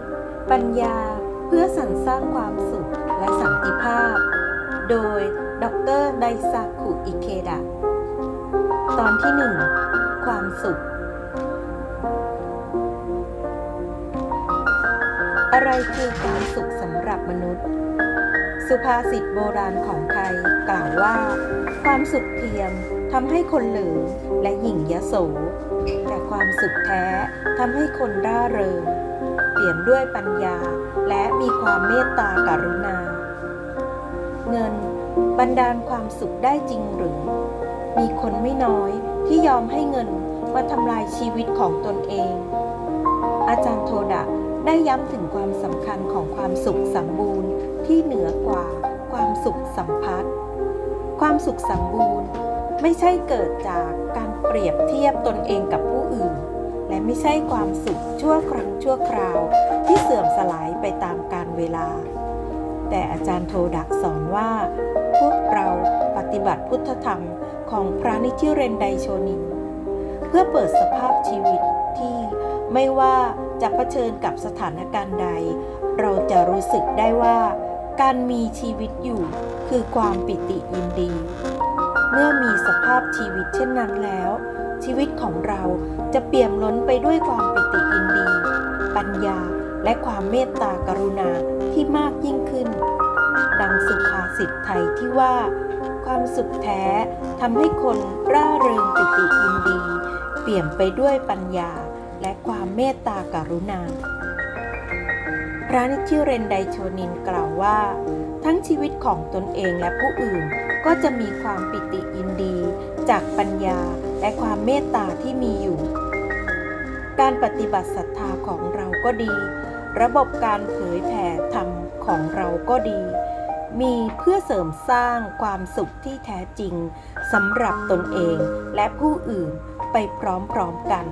ษย์ ปัญญาเพื่อสรรสร้างความสุขและสันติภาพ โดย ดรไดซาคุอิเคดะ ตอนที่หนึ่งความสุข อะไรคือความสุขสำหรับมนุษย์ สุภาษิตโบราณของไทยกล่าวว่า ความสุขเทียมทำให้คนเหลิงและหยิ่งยโสแต่ความสุขแท้ทำให้คนร่าเริง เปี่ยมด้วยปัญญา และมีความเมตตากรุณา เงินบันดาลความสุขได้จริงหรือ มีคนไม่น้อยที่ยอมให้เงินมาทำลายชีวิตของตนเอง อาจารย์โทดะได้ย้ำถึงความสำคัญของความสุขสมบูรณ์ที่เหนือกว่าความสุขสัมพัทธ์ความสุขสมบูรณ์ไม่ใช่เกิดจากการเปรียบเทียบตนเองกับผู้อื่น และไม่ใช่ความสุขชั่วครั้งชั่วคราว ที่เสื่อมสลายไปตามกาลเวลา แต่อาจารย์โทดักสอนว่า พวกเราปฏิบัติพุทธธรรมของพระนิชิเรนไดโชนิน เพื่อเปิดสภาพชีวิตที่ไม่ว่าจะเผชิญกับสถานการณ์ใด เราจะรู้สึกได้ว่า การมีชีวิตอยู่คือความปิติยินดี เมื่อมีสภาพชีวิตเช่นนั้นแล้ว ชีวิตของเราจะเปี่ยมล้นไปด้วยความปิติยินดี ปัญญาและความเมตตากรุณาที่มากยิ่งขึ้น ดังสุภาษิตไทยที่ว่า ความสุขแท้ทำให้คนร่าเริงปิติยินดี เปี่ยมไปด้วยปัญญาและความเมตตากรุณา พระนิชิเรนไดโชนินกล่าวว่า ทั้งชีวิตของตนเองและผู้อื่นก็จะมีความปิติยินดี จากปัญญาและความเมตตาที่มีอยู่ การปฏิบัติศรัทธาของเราก็ดี ระบบการเผยแผ่ธรรมของเราก็ดี มีเพื่อเสริมสร้างความสุขที่แท้จริงสำหรับตนเองและผู้อื่นไปพร้อมๆกัน